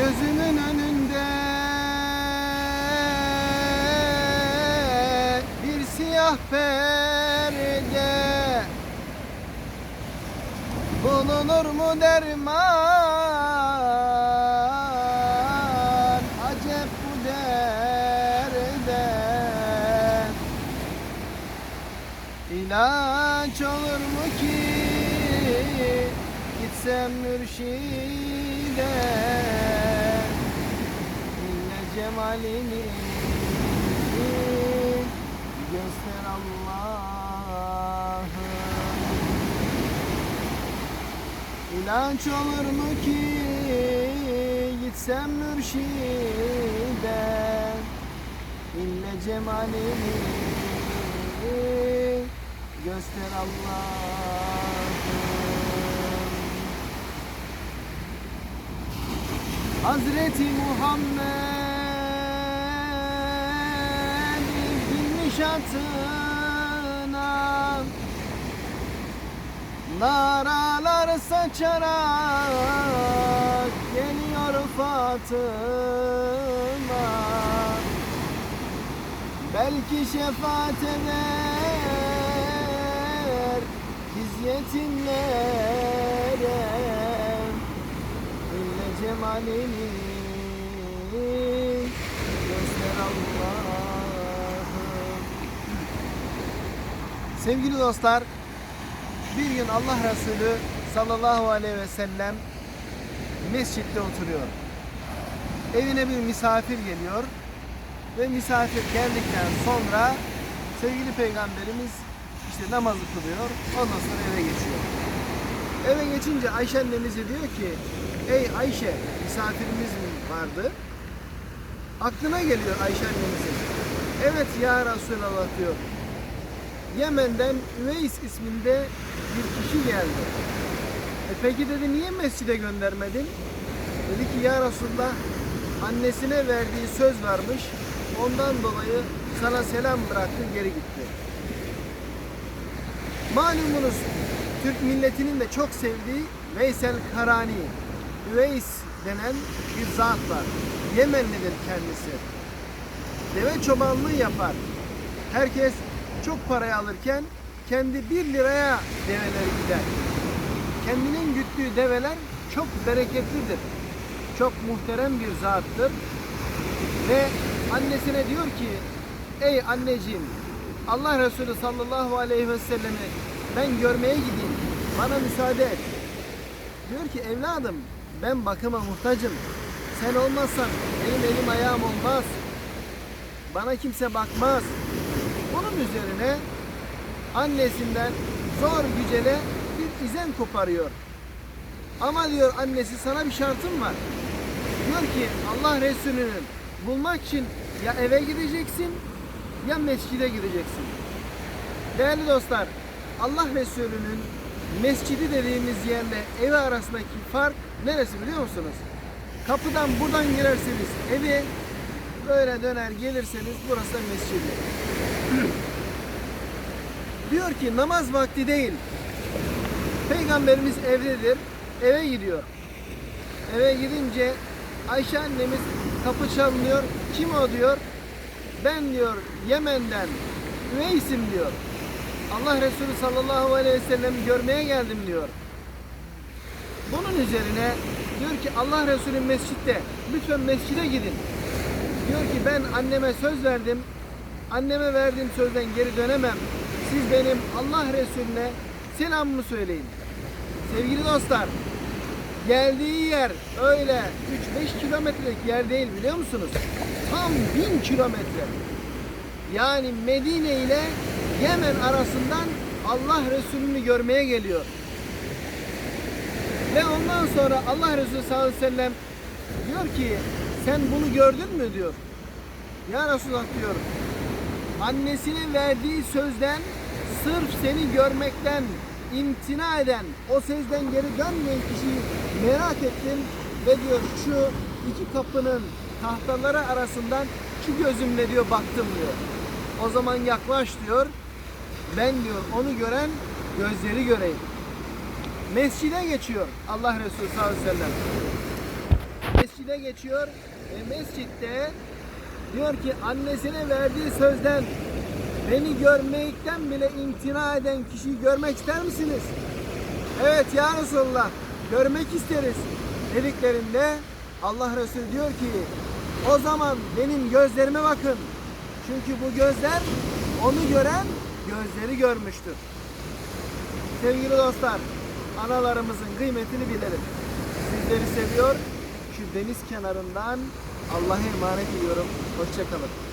Gözümün önünde bir siyah perde. Bulunur mu derman? Acep bu derde. İlaç olur mu ki gitsem mürşide cemalini. Göster Allah'ım İlaç olur mu ki gitsem mürşide? İlle cemalini. Göster Allah'ım Hazreti Muhammed binmiş atına Naralar saçarak geliyor Fatıma. Belki şefaat eder biz yetimlere. Cemalini göster Allah'ım Sevgili dostlar bir gün Allah Resulü sallallahu aleyhi ve sellem mescitte oturuyor. Evine bir misafir geliyor ve misafir geldikten sonra sevgili peygamberimiz işte namazı kılıyor. Ondan sonra eve geçiyor. Eve geçince Ayşe annemize diyor ki Ey Ayşe misafirimiz mi vardı? Aklına geliyor Ayşe annemizin. Evet ya Resulallah diyor. Yemen'den Üveys isminde bir kişi geldi. E peki dedi niye mescide göndermedin? Dedi ki ya Resulullah annesine verdiği söz varmış. Ondan dolayı sana selam bıraktı geri gitti. Malumunuz Türk milletinin de çok sevdiği Veysel Karani, Üveys denen bir zat var. Yemenlidir kendisi. Deve çobanlığı yapar. Herkes çok parayı alırken kendi 1 liraya develeri gider. Kendinin güttüğü develer çok bereketlidir. Çok muhterem bir zattır. Ve annesine diyor ki ey anneciğim Allah Resulü sallallahu aleyhi ve sellemi ben görmeye gideyim. Bana müsaade et. Diyor ki evladım ben bakıma muhtacım. Sen olmazsan benim elim ayağım olmaz. Bana kimse bakmaz. Bunun üzerine annesinden zor gücele bir izen koparıyor. Ama diyor annesi sana bir şartım var. Diyor ki Allah Resulü'nü bulmak için ya eve gideceksin ya mescide gireceksin. Değerli dostlar, Allah Resulü'nün mescidi dediğimiz yerle evi arasındaki fark neresi biliyor musunuz? Kapıdan buradan girerseniz evi, böyle döner gelirseniz burası da mescidi. Diyor ki namaz vakti değil. Peygamberimiz evdedir. Eve gidiyor. Eve gidince Ayşe annemiz kapı çalınıyor. Kim o diyor. Ben diyor Yemen'den Üveys'im diyor. Allah Resulü sallallahu aleyhi ve sellem görmeye geldim diyor. Bunun üzerine diyor ki Allah Resulü mescitte lütfen mescide gidin. Diyor ki ben anneme söz verdim. Anneme verdiğim sözden geri dönemem. Siz benim Allah Resulüne selamımı söyleyin. Sevgili dostlar, geldiği yer öyle 3-5 kilometrelik yer değil biliyor musunuz? Tam 1000 kilometre. Yani Medine ile Yemen arasından Allah Resulü'nü görmeye geliyor. Ve ondan sonra Allah Resulü sallallahu aleyhi ve sellem diyor ki sen bunu gördün mü diyor. Ya Resulullah diyor annesine verdiği sözden sırf seni görmekten imtina eden, o sözden geri dönmeyen kişiyi merak ettim ve diyor şu iki kapının tahtaları arasından şu gözümle diyor baktım diyor. O zaman yaklaş diyor. Ben diyor onu gören gözleri göreyim. Mescide geçiyor Allah Resulü sallallahu aleyhi ve sellem. Mescide geçiyor ve mescitte diyor ki annesine verdiği sözden beni görmekten bile imtina eden kişiyi görmek ister misiniz? Evet ya Resulullah görmek isteriz dediklerinde Allah Resulü diyor ki o zaman benim gözlerime bakın. Çünkü bu gözler onu gören gözleri görmüştür. Sevgili dostlar, analarımızın kıymetini bilelim. Sizleri seviyor, deniz kenarından Allah'a emanet ediyorum. Hoşçakalın.